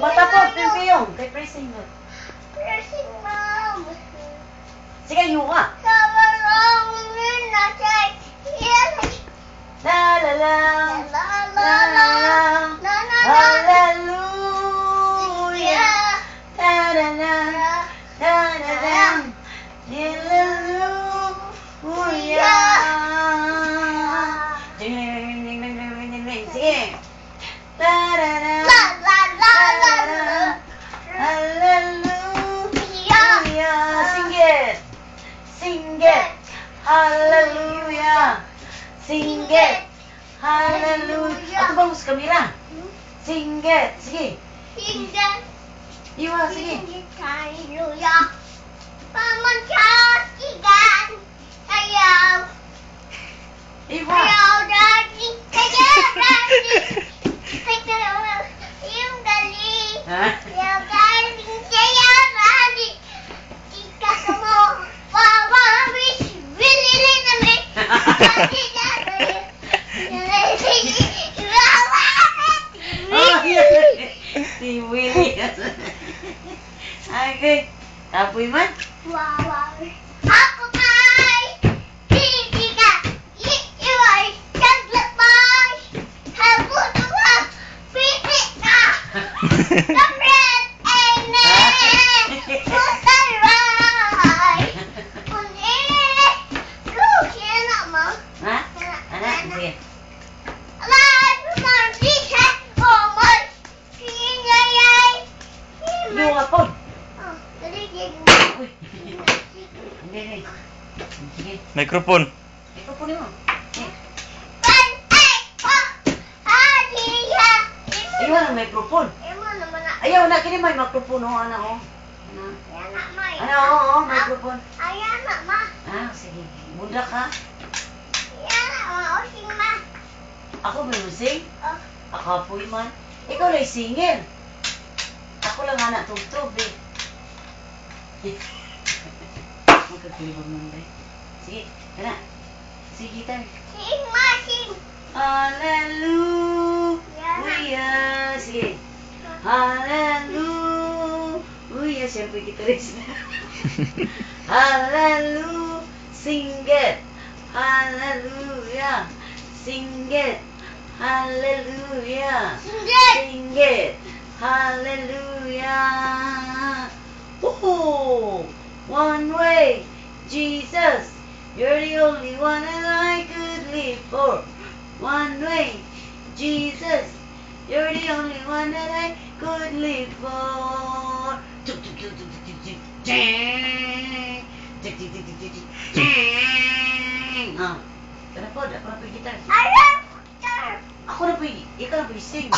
Matapos, pimpiyong. Kay pressing mo. Pressing mom. Sige, say, yes. La la la. La La la la. Hallelujah. Da da da. Da da da. Haleluya. Singgit. Haleluya. Aku bagus kamera. Singgit. sigi. Singgit. Iwa, sigi. Haleluya. Pamangkas ikan. Ayo Iwa. Ayaw dati. Kaya dati. Kaya yung dali. Ha? Ya. Si Willie. Okay. Tapoy man. Wawa. Ako Microphone. Po mo. Pan. Ay. Oh. Aliya. Iwan ang microphone. Na. Ayaw na, kini may microphone oh, anak oh. Ano? Na, May. Ano, oo, oh, microphone. Ayan na, ma. Ah, sige. Munda ka. Ayan na, ma. O, sing ma. Ako may musing. Oh, Ako apoy man. Ikaw lang singil. Ako lang anak tugtog eh. Magkagulibag man ba? Sige, kana. Sige, tayo. sing ma. Hallelujah. Sige. Hallelujah. Siyempre kita rin sila. Hallelujah. Sing. Hallelujah. Sing. Hallelujah. Sing it. Hallelujah. Oh, one way. Jesus, you're the only one that I could live for. One way. Jesus, you're the only one that I could live for. Ah, ako na po yung gitar. Ayan, sir. Ako na po, y- ikaw na po yung sing.